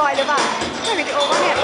บอยหรือเปล่าถ่ายวิดีโอป่ะเนี่ย